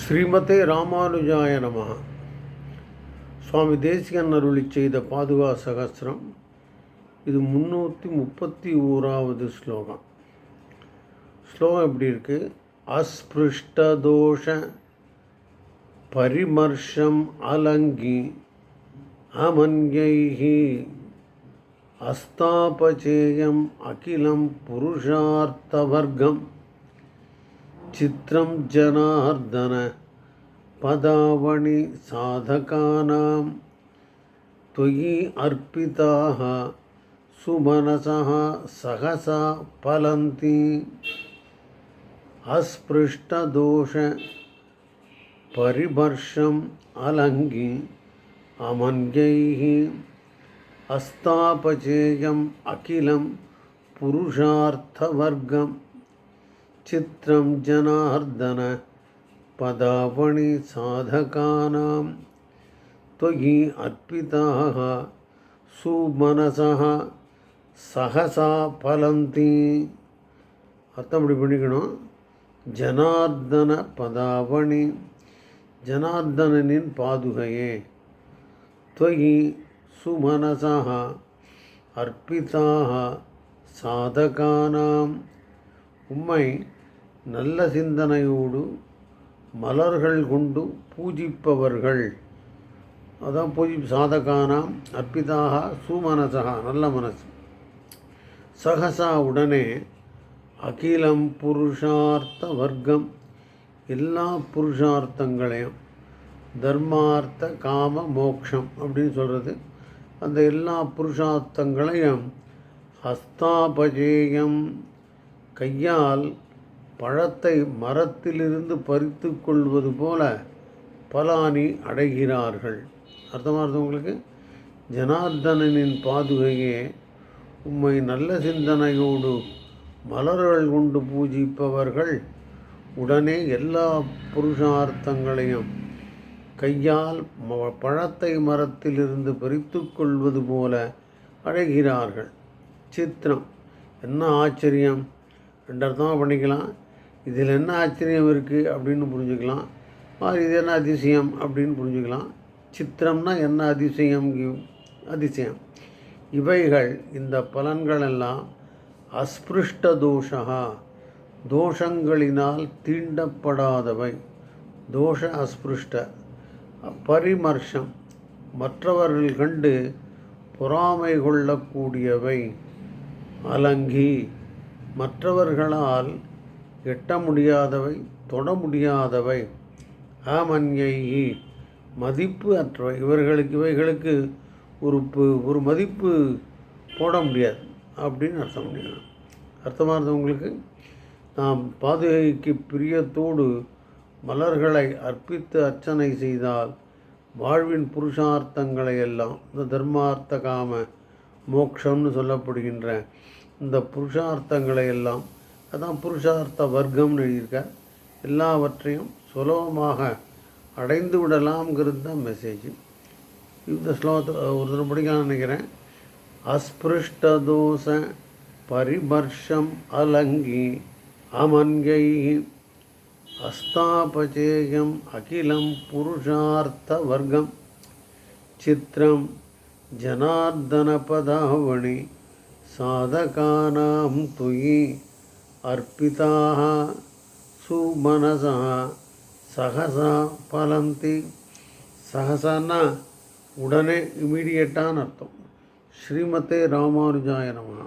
ஸ்ரீமதே ராமானுஜாய நம சுவாமி தேசிகன் அருளி செய்த பாதுகா சகசிரம். இது முந்நூற்றி முப்பத்தி ஓராவது ஸ்லோகம். ஸ்லோகம் எப்படி இருக்கு? அஸ்பிருஷ்டதோஷ பரிமர்ஷம் அலங்கி அமன்யைஹி அஸ்தாபச்சேயம் அகிலம் புருஷார்த்தவர்க்கம். चित्रं जनार्दन पदावणि साधकानां। त्वयि अर्पिताः सुमनसः सहसा फलन्ति। अस्पृष्टदोष परिभर्षम् अलङ्घि अमन्यैः। अस्तापचेयम् अखिलं पुरुषार्थवर्गम् चित्रं जनार्दन पदावणि साधकानां त्वयि अर्पिताः सुमनसः சகசா பலந்தி அர்த்தம் இப்படி பண்ணிக்கணும் ஜனார்தன பதாவணி ஜனார்தனனின் பாதுகையே त्वयि सुमनसः अर्पिताः சாதகானாம் உம்மை நல்ல சிந்தனையோடு மலர்கள் கொண்டு பூஜிப்பவர்கள். அதான் பூஜி சாதகானாம். அற்பிதாக சுமனசகா நல்ல மனசு. சகசா உடனே அகிலம் புருஷார்த்த வர்க்கம் எல்லா புருஷார்த்தங்களையும் தர்மார்த்த காம மோக்ஷம் அப்படின்னு சொல்கிறது அந்த எல்லா புருஷார்த்தங்களையும் ஹஸ்தாபஜேயம் கையால் பழத்தை மரத்திலிருந்து பறித்து கொள்வது போல பலானி அடைகிறார்கள். அர்த்தமாக இருந்தது உங்களுக்கு? ஜனார்தனனின் பாதுகையே உம்மை நல்ல சிந்தனையோடு மலர்கள் கொண்டு பூஜிப்பவர்கள் உடனே எல்லா புருஷார்த்தங்களையும் கையால் ம- பழத்தை மரத்திலிருந்து பறித்து கொள்வது போல அடைகிறார்கள். சித்திரம். என்ன ஆச்சரியம்? ரெண்டு அர்த்தமாக பண்ணிக்கலாம். இதில் என்ன ஆச்சரியம் இருக்குது அப்படின்னு புரிஞ்சுக்கலாம். இது என்ன அதிசயம் அப்படின்னு புரிஞ்சுக்கலாம். சித்திரம்னா என்ன அதிசயம்? அதிசயம். இவைகள் இந்த பலன்கள் எல்லாம் அஸ்பிருஷ்ட தோஷா தோஷங்களினால் தீண்டப்படாதவை. தோஷ அஸ்பிருஷ்ட. பரிமர்ஷம். மற்றவர்கள் கண்டு பொறாமை கொள்ளக்கூடியவை. அலங்கி. மற்றவர்களால் எட்ட முடியாதவை தொட முடியாதவை. ஆமன்யையி மதிப்பு அற்றவை. இவர்களுக்கு இவைகளுக்கு ஒரு பு- ஒரு மதிப்பு போட முடியாது அப்படின்னு அர்த்தம் பண்ணிக்கலாம். அர்த்தமாக இருந்தவங்களுக்கு நாம் பாதுகைக்கு பிரியத்தோடு மலர்களை அர்ப்பித்து அர்ச்சனை செய்தால் வாழ்வின் புருஷார்த்தங்களை எல்லாம் இந்த தர்மார்த்த காம மோக்ஷம்னு சொல்லப்படுகின்ற இந்த புருஷார்த்தங்களை எல்லாம் அதான் புருஷார்த்த வர்க்கம்னு எழுதியிருக்கார். எல்லாவற்றையும் சுலபமாக அடைந்து விடலாம்ங்கிறது தான் மெசேஜ் இந்த ஸ்லோகத்தில் ஒருத்தர் தடவை படிக்கலாம்னு நினைக்கிறேன். அஸ்பிருஷ்டதோஷ பரிமர்ஷம் அலங்கி அமன்கை அஸ்தாபச்சேயம் அகிலம் புருஷார்த்த வர்க்கம். சித்திரம் ஜனார்தனபதாவணி சாதகானாம் துயி अर्पिताः सुमनसः சகசா பலந்தி சகசான்னா உடனே இமீடியட்டான்னு அர்த்தம்। ஸ்ரீமதே ராமானுஜாய நமகா